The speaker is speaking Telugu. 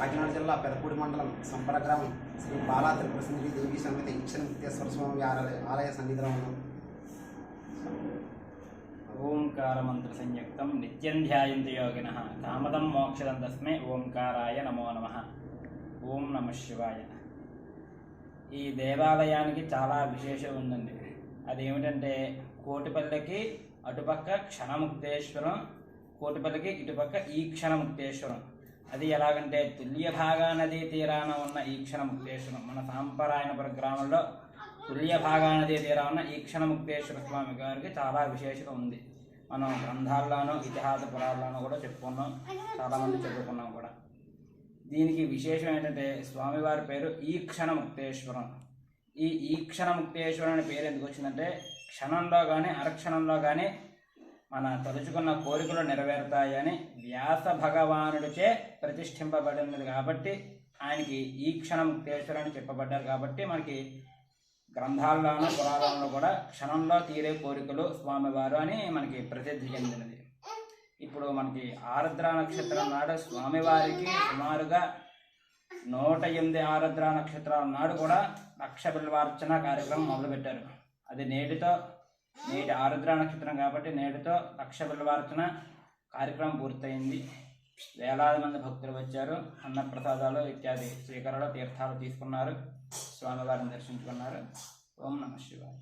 కాకినాడ జిల్లా పెదపూడి మండలం సంపర గ్రామం శ్రీ బాలా త్రిప్రసింగి దేవి సమేత ఇచ్చిన ముక్తేశ్వర స్వామి ఆలయ ఆలయ సన్నిధిలో ఉన్నాం ఓంకార మంత్ర సంయుక్తం నిత్యం ధ్యాయంతి యోగిన. కామదం మోక్షదం తస్మే ఓంకారాయ నమో నమ. ఓం నమ శివాయ. ఈ దేవాలయానికి చాలా విశేషం ఉందండి. అదేమిటంటే కోటిపల్లికి అటుపక్క క్షణముక్తేశ్వరం కోటిపల్లికి ఇటుపక్క ఈ క్షణముక్తేశ్వరం. అది ఎలాగంటే తుల్య భాగా నదీ తీరాన ఉన్న ఈ క్షణముక్తేశ్వరం మన సాంపరాయణపుర గ్రామంలో తుల్య భాగా నదీ తీరాన ఉన్న ఈక్షణ ముక్తేశ్వర స్వామి గారికి చాలా విశేషత ఉంది. మనం గ్రంథాల్లోనూ ఇతిహాస పురాల్లోనూ కూడా చెప్పుకున్నాం చాలామంది చెప్పుకున్నాం కూడా. దీనికి విశేషం ఏంటంటే స్వామివారి పేరు ఈ ముక్తేశ్వరం. ఈ ఈ క్షణ ముక్తేశ్వరం అనే పేరు ఎందుకు వచ్చిందంటే క్షణంలో కానీ అరక్షణంలో కానీ మన తలుచుకున్న కోరికలు నెరవేరుతాయని వ్యాస భగవానుడిచే ప్రతిష్ఠింపబడినది కాబట్టి ఆయనకి ఈ క్షణ ముక్తేశ్వరం అని చెప్పబడ్డారు కాబట్టి మనకి గ్రంథాల్లోనూ పురాణంలో కూడా క్షణంలో తీరే కోరికలు స్వామివారు అని మనకి ప్రసిద్ధి చెందినది. ఇప్పుడు మనకి ఆరుద్ర నక్షత్రం నాడు స్వామివారికి సుమారుగా నూట ఎనిమిది ఆరుద్ర నక్షత్రాల నాడు కూడా లక్ష బిల్వార్చన కార్యక్రమం మొదలుపెట్టారు. అది నేటితో నేటి ఆరుద్ర నక్షత్రం కాబట్టి నేటితో లక్ష బిల్వార్చన కార్యక్రమం పూర్తయింది. వేలాది మంది భక్తులు వచ్చారు. అన్నప్రసాదాలు ఇత్యాది స్వీకరణలో తీర్థాలు తీసుకున్నారు. స్వామివారిని దర్శించుకున్నారు. ఓం నమ శివాయ.